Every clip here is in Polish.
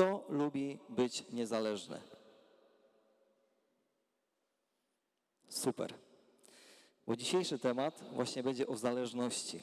Kto lubi być niezależny? Super. Bo dzisiejszy temat właśnie będzie o zależności.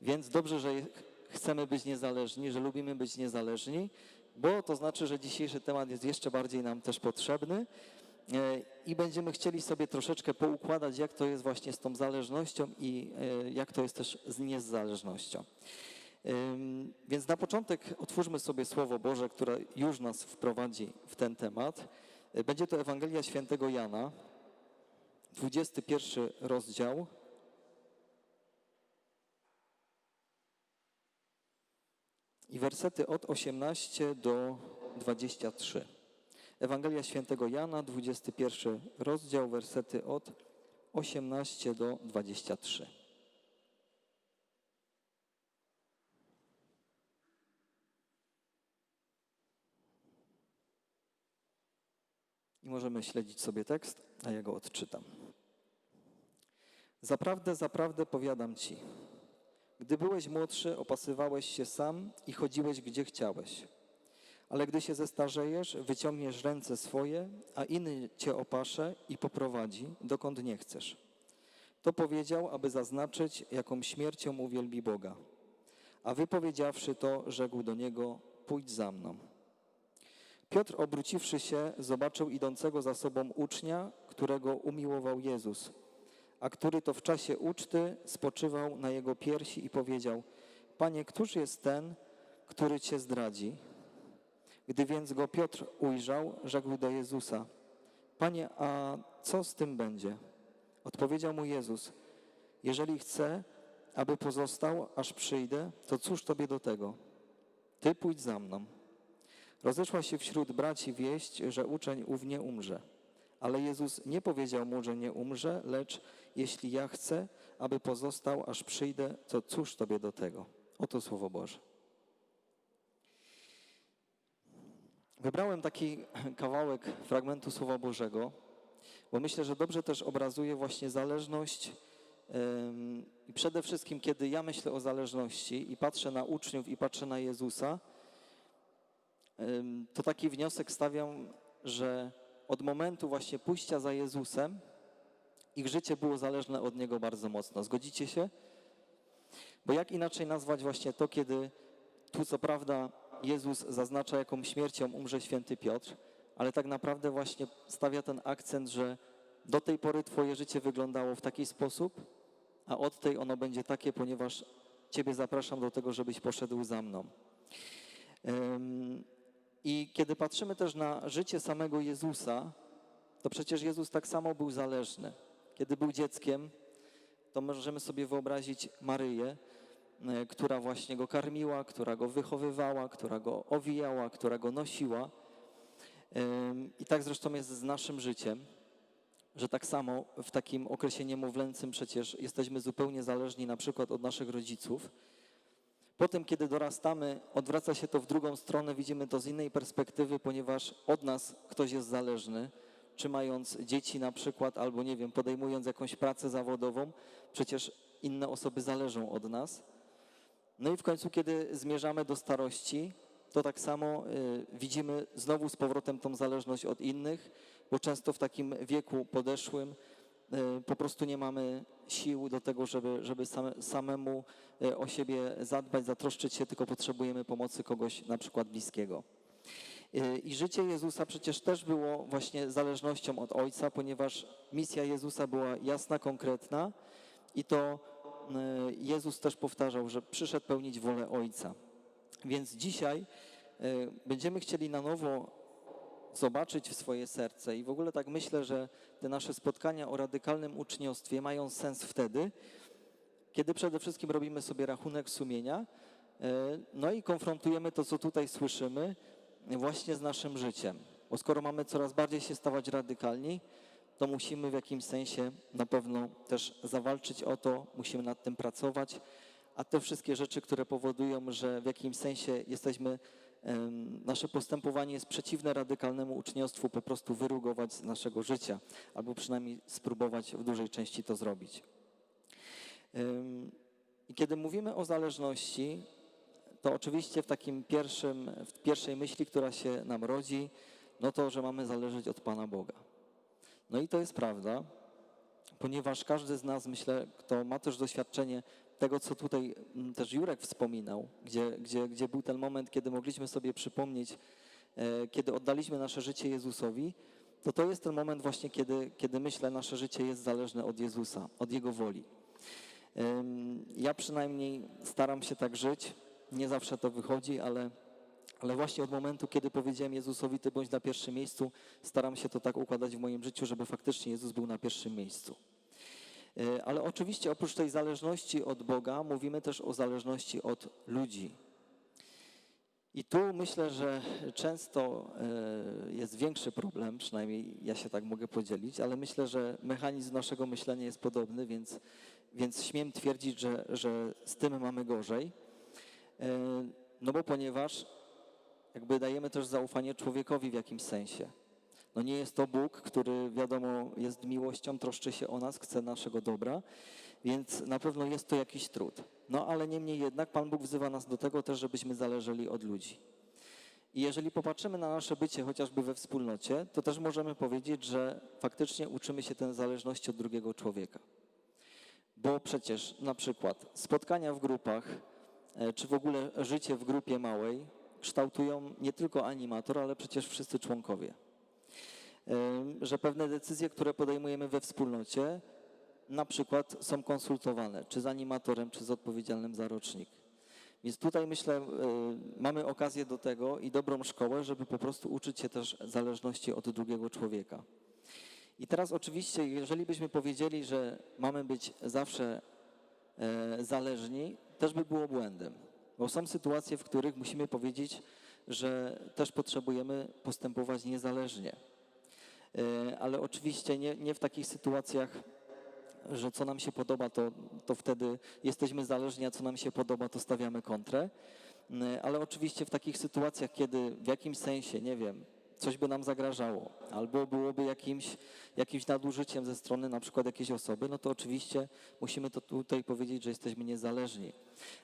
Więc dobrze, że chcemy być niezależni, że lubimy być niezależni, bo to znaczy, że dzisiejszy temat jest jeszcze bardziej nam też potrzebny e, i będziemy chcieli sobie troszeczkę poukładać, jak to jest właśnie z tą zależnością i e, jak to jest też z niezależnością. Więc na początek otwórzmy sobie Słowo Boże, które już nas wprowadzi w ten temat. E, będzie to Ewangelia Świętego Jana, 21 rozdział. I wersety od 18 do 23. Ewangelia Świętego Jana, 21 rozdział, wersety od 18 do 23. I możemy śledzić sobie tekst, a ja go odczytam. Zaprawdę, zaprawdę powiadam ci, gdy byłeś młodszy, opasywałeś się sam i chodziłeś gdzie chciałeś. Ale gdy się zestarzejesz, wyciągniesz ręce swoje, a inny cię opasze i poprowadzi, dokąd nie chcesz. To powiedział, aby zaznaczyć, jaką śmiercią uwielbi Boga. A wypowiedziawszy to, rzekł do niego: Pójdź za mną. Piotr, obróciwszy się, zobaczył idącego za sobą ucznia, którego umiłował Jezus a który to w czasie uczty spoczywał na jego piersi i powiedział: Panie, któż jest ten, który cię zdradzi? Gdy więc go Piotr ujrzał, rzekł do Jezusa: Panie, a co z tym będzie? Odpowiedział mu Jezus: Jeżeli chcę, aby pozostał, aż przyjdę, to cóż tobie do tego? Ty pójdź za mną. Rozeszła się wśród braci wieść, że uczeń ów nie umrze. Ale Jezus nie powiedział mu, że nie umrze, lecz jeśli ja chcę, aby pozostał, aż przyjdę, to cóż tobie do tego? Oto Słowo Boże. Wybrałem taki kawałek fragmentu Słowa Bożego, bo myślę, że dobrze też obrazuje właśnie zależność. I przede wszystkim, kiedy ja myślę o zależności i patrzę na uczniów i patrzę na Jezusa, to taki wniosek stawiam, że od momentu właśnie pójścia za Jezusem, ich życie było zależne od Niego bardzo mocno. Zgodzicie się? Bo jak inaczej nazwać właśnie to, kiedy tu co prawda Jezus zaznacza, jaką śmiercią umrze święty Piotr, ale tak naprawdę właśnie stawia ten akcent, że do tej pory Twoje życie wyglądało w taki sposób, a od tej ono będzie takie, ponieważ Ciebie zapraszam do tego, żebyś poszedł za mną. I kiedy patrzymy też na życie samego Jezusa, to przecież Jezus tak samo był zależny. Kiedy był dzieckiem, to możemy sobie wyobrazić Maryję, e, która właśnie go karmiła, która go wychowywała, która go owijała, która go nosiła. I tak zresztą jest z naszym życiem, że tak samo w takim okresie niemowlęcym przecież jesteśmy zupełnie zależni na przykład od naszych rodziców. Potem, kiedy dorastamy, odwraca się to w drugą stronę, widzimy to z innej perspektywy, ponieważ od nas ktoś jest zależny czy mając dzieci na przykład, albo nie wiem, podejmując jakąś pracę zawodową, przecież inne osoby zależą od nas. No i w końcu, kiedy zmierzamy do starości, to tak samo y, widzimy znowu z powrotem tą zależność od innych, bo często w takim wieku podeszłym po prostu nie mamy sił do tego, żeby, żeby same, samemu y, o siebie zadbać, zatroszczyć się, tylko potrzebujemy pomocy kogoś na przykład bliskiego. Y, I życie Jezusa przecież też było właśnie zależnością od Ojca, ponieważ misja Jezusa była jasna, konkretna i to y, Jezus też powtarzał, że przyszedł pełnić wolę Ojca. Więc dzisiaj y, będziemy chcieli na nowo zobaczyć w swoje serce i w ogóle tak myślę, że te nasze spotkania o radykalnym uczniostwie mają sens wtedy, kiedy przede wszystkim robimy sobie rachunek sumienia, no i konfrontujemy to, co tutaj słyszymy, właśnie z naszym życiem. Bo skoro mamy coraz bardziej się stawać radykalni, to musimy w jakimś sensie na pewno też zawalczyć o to, musimy nad tym pracować, a te wszystkie rzeczy, które powodują, że w jakimś sensie jesteśmy, nasze postępowanie jest przeciwne radykalnemu uczniostwu, po prostu wyrugować z naszego życia, albo przynajmniej spróbować w dużej części to zrobić. I kiedy mówimy o zależności, to oczywiście w takim pierwszym, w pierwszej myśli, która się nam rodzi, no to, że mamy zależeć od Pana Boga. No i to jest prawda, ponieważ każdy z nas, myślę, kto ma też doświadczenie tego, co tutaj mm, też Jurek wspominał, gdzie, gdzie, gdzie był ten moment, kiedy mogliśmy sobie przypomnieć, e, kiedy oddaliśmy nasze życie Jezusowi, to to jest ten moment właśnie, kiedy, kiedy myślę, nasze życie jest zależne od Jezusa, od Jego woli. Ja przynajmniej staram się tak żyć, nie zawsze to wychodzi, ale, ale właśnie od momentu, kiedy powiedziałem Jezusowi, Ty bądź na pierwszym miejscu, staram się to tak układać w moim życiu, żeby faktycznie Jezus był na pierwszym miejscu. E, Ale oczywiście oprócz tej zależności od Boga, mówimy też o zależności od ludzi. I tu myślę, że często e, jest większy problem, przynajmniej ja się tak mogę podzielić, ale myślę, że mechanizm naszego myślenia jest podobny, więc, więc śmiem twierdzić, że, że z tym mamy gorzej. E, No bo ponieważ jakby dajemy też zaufanie człowiekowi w jakimś sensie. No nie jest to Bóg, który wiadomo jest miłością, troszczy się o nas, chce naszego dobra, więc na pewno jest to jakiś trud. No ale niemniej jednak Pan Bóg wzywa nas do tego też, żebyśmy zależeli od ludzi. I jeżeli popatrzymy na nasze bycie chociażby we wspólnocie, to też możemy powiedzieć, że faktycznie uczymy się tej zależności od drugiego człowieka. Bo przecież na przykład spotkania w grupach, e, czy w ogóle życie w grupie małej kształtują nie tylko animator, ale przecież wszyscy członkowie. Że pewne decyzje, które podejmujemy we wspólnocie, na przykład są konsultowane, czy z animatorem, czy z odpowiedzialnym za rocznik. Więc tutaj myślę, mamy okazję do tego i dobrą szkołę, żeby po prostu uczyć się też zależności od drugiego człowieka. I teraz oczywiście, jeżeli byśmy powiedzieli, że mamy być zawsze e, zależni, też by było błędem. Bo są sytuacje, w których musimy powiedzieć, że też potrzebujemy postępować niezależnie. E, Ale oczywiście nie, nie w takich sytuacjach, że co nam się podoba, to, to wtedy jesteśmy zależni, a co nam się podoba, to stawiamy kontrę. E, Ale oczywiście w takich sytuacjach, kiedy w jakimś sensie, nie wiem, coś by nam zagrażało, albo byłoby jakimś, jakimś nadużyciem ze strony na przykład jakiejś osoby, no to oczywiście musimy to tutaj powiedzieć, że jesteśmy niezależni.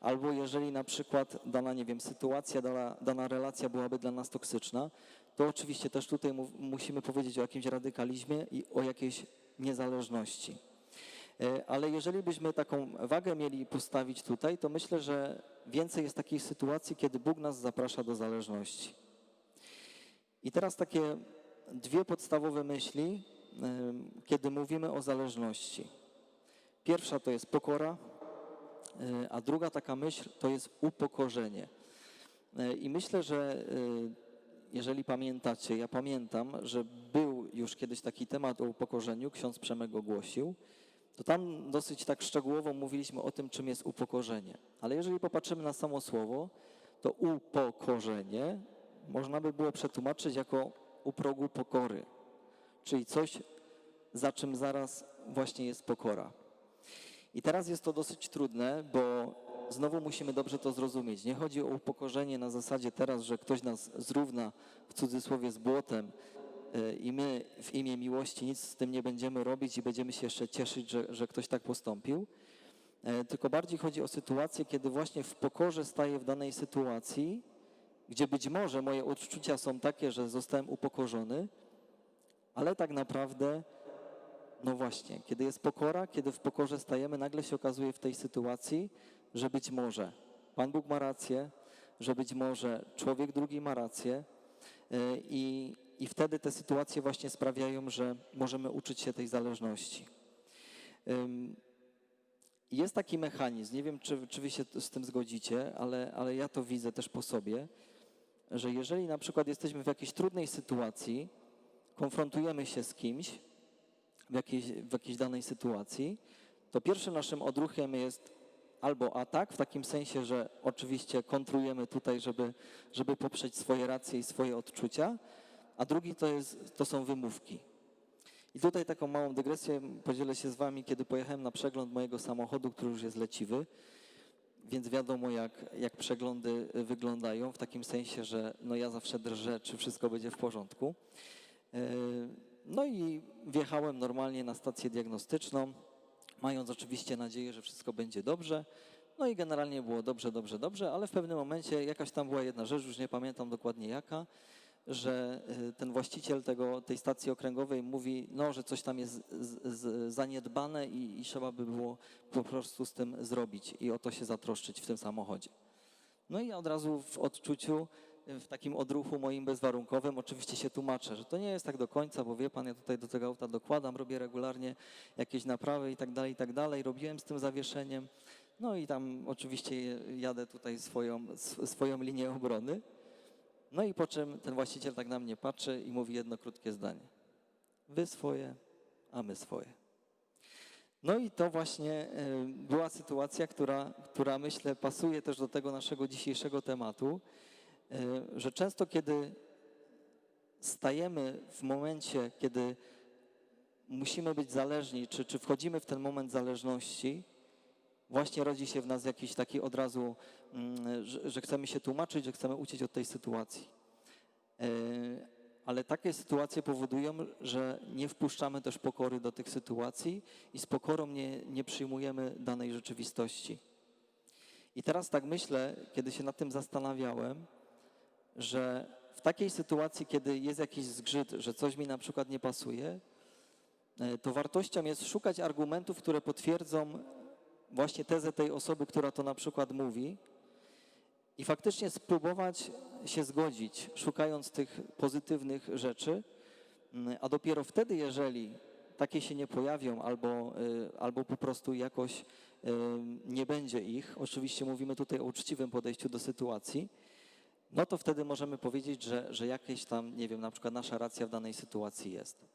Albo jeżeli na przykład dana, nie wiem, sytuacja, dana, dana relacja byłaby dla nas toksyczna, to oczywiście też tutaj mu, musimy powiedzieć o jakimś radykalizmie i o jakiejś niezależności. E, Ale jeżeli byśmy taką wagę mieli postawić tutaj, to myślę, że więcej jest takich sytuacji, kiedy Bóg nas zaprasza do zależności. I teraz takie dwie podstawowe myśli, kiedy mówimy o zależności. Pierwsza to jest pokora, e, a druga taka myśl to jest upokorzenie. E, I myślę, że e, jeżeli pamiętacie, ja pamiętam, że był już kiedyś taki temat o upokorzeniu, ksiądz Przemek głosił, to tam dosyć tak szczegółowo mówiliśmy o tym, czym jest upokorzenie. Ale jeżeli popatrzymy na samo słowo, to upokorzenie można by było przetłumaczyć jako u progu pokory, czyli coś, za czym zaraz właśnie jest pokora. I teraz jest to dosyć trudne, bo znowu musimy dobrze to zrozumieć. Nie chodzi o upokorzenie na zasadzie teraz, że ktoś nas zrówna w cudzysłowie z błotem y, i my w imię miłości nic z tym nie będziemy robić i będziemy się jeszcze cieszyć, że, że ktoś tak postąpił. E, Tylko bardziej chodzi o sytuację, kiedy właśnie w pokorze staję w danej sytuacji, gdzie być może moje odczucia są takie, że zostałem upokorzony, ale tak naprawdę, no właśnie, kiedy jest pokora, kiedy w pokorze stajemy, nagle się okazuje w tej sytuacji, że być może Pan Bóg ma rację, że być może człowiek drugi ma rację yy, i, i wtedy te sytuacje właśnie sprawiają, że możemy uczyć się tej zależności. Jest taki mechanizm, nie wiem, czy, czy wy się z tym zgodzicie, ale, ale ja to widzę też po sobie, że jeżeli na przykład jesteśmy w jakiejś trudnej sytuacji, konfrontujemy się z kimś w jakiejś, w jakiejś danej sytuacji, to pierwszym naszym odruchem jest albo atak, w takim sensie, że oczywiście kontrujemy tutaj, żeby, żeby poprzeć swoje racje i swoje odczucia, a drugi to, jest, to są wymówki. I tutaj taką małą dygresję podzielę się z wami, kiedy pojechałem na przegląd mojego samochodu, który już jest leciwy, więc wiadomo jak, jak przeglądy y, wyglądają, w takim sensie, że no ja zawsze drżę, czy wszystko będzie w porządku. Yy, No i wjechałem normalnie na stację diagnostyczną, mając oczywiście nadzieję, że wszystko będzie dobrze. No i generalnie było dobrze, dobrze, dobrze, ale w pewnym momencie jakaś tam była jedna rzecz, już nie pamiętam dokładnie jaka, że y, ten właściciel tego, tej stacji okręgowej mówi, no, że coś tam jest z, z, zaniedbane i, i trzeba by było po prostu z tym zrobić i o to się zatroszczyć w tym samochodzie. No i ja od razu w odczuciu, w takim odruchu moim bezwarunkowym oczywiście się tłumaczę, że to nie jest tak do końca, bo wie pan, ja tutaj do tego auta dokładam, robię regularnie jakieś naprawy i tak dalej, i tak dalej. Robiłem z tym zawieszeniem. No i tam oczywiście jadę tutaj swoją, sw- swoją linię obrony. No i po czym ten właściciel tak na mnie patrzy i mówi jedno krótkie zdanie. Wy swoje, a my swoje. No i to właśnie e, była sytuacja, która, która myślę pasuje też do tego naszego dzisiejszego tematu, e, że często kiedy stajemy w momencie, kiedy musimy być zależni, czy, czy wchodzimy w ten moment zależności, właśnie rodzi się w nas jakiś taki od razu, że, że chcemy się tłumaczyć, że chcemy uciec od tej sytuacji. E, Ale takie sytuacje powodują, że nie wpuszczamy też pokory do tych sytuacji i z pokorą nie, nie przyjmujemy danej rzeczywistości. I teraz tak myślę, kiedy się nad tym zastanawiałem, że w takiej sytuacji, kiedy jest jakiś zgrzyt, że coś mi na przykład nie pasuje, e, to wartością jest szukać argumentów, które potwierdzą właśnie tezę tej osoby, która to na przykład mówi, i faktycznie spróbować się zgodzić, szukając tych pozytywnych rzeczy, Mm, a dopiero wtedy, jeżeli takie się nie pojawią, albo, y, albo po prostu jakoś y, nie będzie ich, oczywiście mówimy tutaj o uczciwym podejściu do sytuacji, no to wtedy możemy powiedzieć, że, że jakieś tam, nie wiem, na przykład nasza racja w danej sytuacji jest.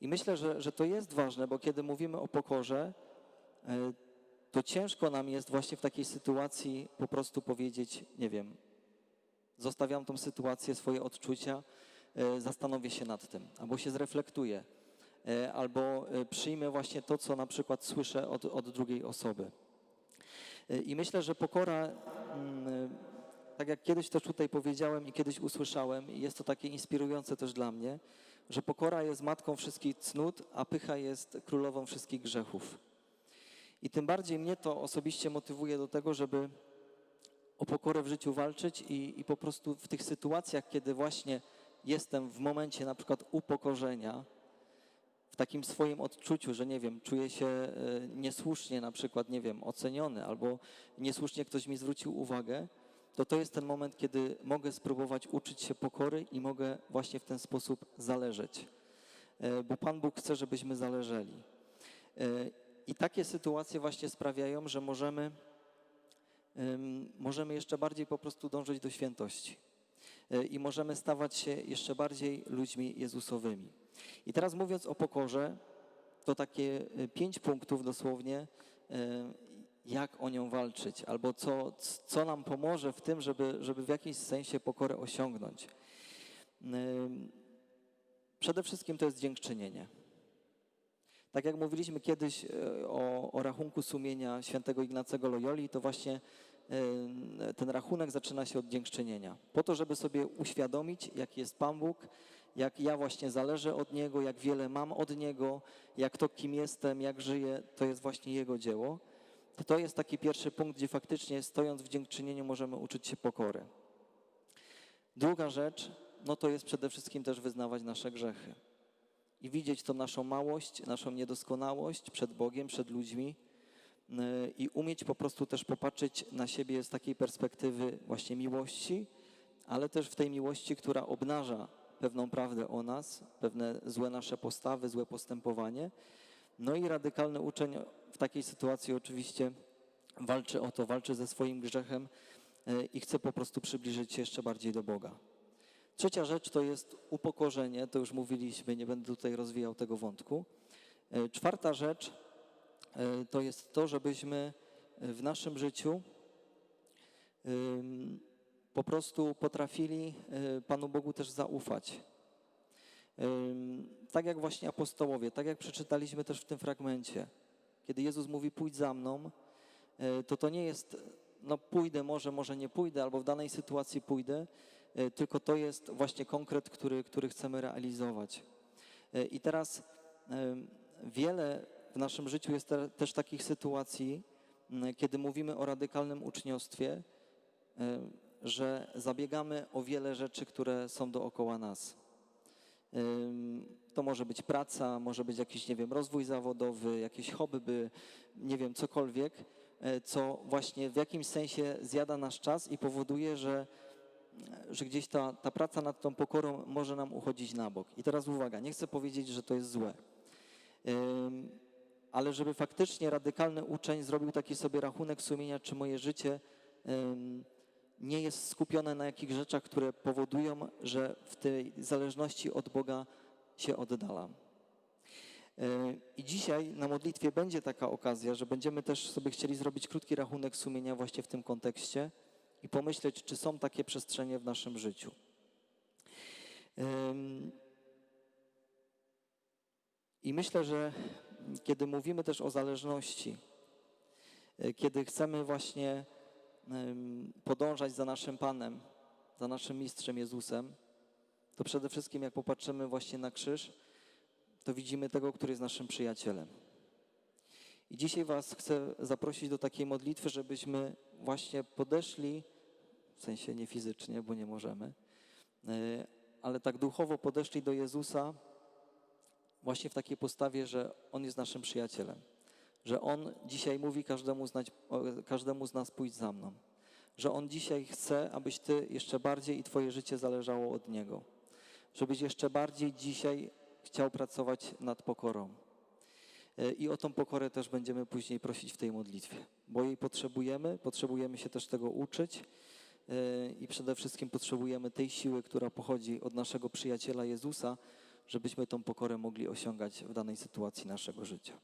I myślę, że, że to jest ważne, bo kiedy mówimy o pokorze, y, to ciężko nam jest właśnie w takiej sytuacji po prostu powiedzieć, nie wiem, zostawiam tą sytuację, swoje odczucia, e, zastanowię się nad tym, albo się zreflektuję, e, albo e, przyjmę właśnie to, co na przykład słyszę od, od drugiej osoby. I myślę, że pokora, mm, tak jak kiedyś też tutaj powiedziałem i kiedyś usłyszałem, i jest to takie inspirujące też dla mnie, że pokora jest matką wszystkich cnót, a pycha jest królową wszystkich grzechów. I tym bardziej mnie to osobiście motywuje do tego, żeby o pokorę w życiu walczyć i, i po prostu w tych sytuacjach, kiedy właśnie jestem w momencie na przykład upokorzenia, w takim swoim odczuciu, że nie wiem, czuję się e, niesłusznie na przykład, nie wiem, oceniony albo niesłusznie ktoś mi zwrócił uwagę, to to jest ten moment, kiedy mogę spróbować uczyć się pokory i mogę właśnie w ten sposób zależeć. E, Bo Pan Bóg chce, żebyśmy zależeli. E, I takie sytuacje właśnie sprawiają, że możemy możemy jeszcze bardziej po prostu dążyć do świętości Y, i możemy stawać się jeszcze bardziej ludźmi Jezusowymi. I teraz mówiąc o pokorze, to takie y, pięć punktów dosłownie, y, jak o nią walczyć, albo co, co nam pomoże w tym, żeby, żeby w jakimś sensie pokorę osiągnąć. Przede wszystkim to jest dziękczynienie. Tak jak mówiliśmy kiedyś e, o, o rachunku sumienia świętego Ignacego Loyoli, to właśnie e, ten rachunek zaczyna się od dziękczynienia. Po to, żeby sobie uświadomić, jaki jest Pan Bóg, jak ja właśnie zależę od Niego, jak wiele mam od Niego, jak to, kim jestem, jak żyję, to jest właśnie Jego dzieło. To, to jest taki pierwszy punkt, gdzie faktycznie stojąc w dziękczynieniu możemy uczyć się pokory. Druga rzecz, no to jest przede wszystkim też wyznawać nasze grzechy i widzieć tą naszą małość, naszą niedoskonałość przed Bogiem, przed ludźmi yy, i umieć po prostu też popatrzeć na siebie z takiej perspektywy właśnie miłości, ale też w tej miłości, która obnaża pewną prawdę o nas, pewne złe nasze postawy, złe postępowanie. No i radykalny uczeń w takiej sytuacji oczywiście walczy o to, walczy ze swoim grzechem yy, i chce po prostu przybliżyć się jeszcze bardziej do Boga. Trzecia rzecz to jest upokorzenie, to już mówiliśmy, nie będę tutaj rozwijał tego wątku. E, Czwarta rzecz e, to jest to, żebyśmy w naszym życiu po prostu potrafili e, Panu Bogu też zaufać. Tak jak właśnie apostołowie, tak jak przeczytaliśmy też w tym fragmencie. Kiedy Jezus mówi pójdź za mną, to to nie jest no pójdę, może, może nie pójdę, albo w danej sytuacji pójdę, tylko to jest właśnie konkret, który, który chcemy realizować. E, I teraz e, wiele w naszym życiu jest te, też takich sytuacji, kiedy mówimy o radykalnym uczniostwie, e, że zabiegamy o wiele rzeczy, które są dookoła nas. To może być praca, może być jakiś, nie wiem, rozwój zawodowy, jakieś hobby, nie wiem, cokolwiek, e, co właśnie w jakimś sensie zjada nasz czas i powoduje, że, że gdzieś ta, ta praca nad tą pokorą może nam uchodzić na bok. I teraz uwaga, nie chcę powiedzieć, że to jest złe. Ale żeby faktycznie radykalny uczeń zrobił taki sobie rachunek sumienia, czy moje życie nie jest skupione na jakichś rzeczach, które powodują, że w tej zależności od Boga się oddalam. I dzisiaj na modlitwie będzie taka okazja, że będziemy też sobie chcieli zrobić krótki rachunek sumienia właśnie w tym kontekście i pomyśleć, czy są takie przestrzenie w naszym życiu. I myślę, że kiedy mówimy też o zależności, yy, kiedy chcemy właśnie podążać za naszym Panem, za naszym Mistrzem Jezusem, to przede wszystkim jak popatrzymy właśnie na krzyż, to widzimy tego, który jest naszym przyjacielem. I dzisiaj Was chcę zaprosić do takiej modlitwy, żebyśmy właśnie podeszli, w sensie nie fizycznie, bo nie możemy, yy, ale tak duchowo podeszli do Jezusa właśnie w takiej postawie, że On jest naszym przyjacielem. Że On dzisiaj mówi każdemu każdemu z nas pójdź za mną. Że On dzisiaj chce, abyś Ty jeszcze bardziej i Twoje życie zależało od Niego. Żebyś jeszcze bardziej dzisiaj chciał pracować nad pokorą. E, I o tą pokorę też będziemy później prosić w tej modlitwie, bo jej potrzebujemy, potrzebujemy się też tego uczyć e, i przede wszystkim potrzebujemy tej siły, która pochodzi od naszego przyjaciela Jezusa, żebyśmy tą pokorę mogli osiągać w danej sytuacji naszego życia.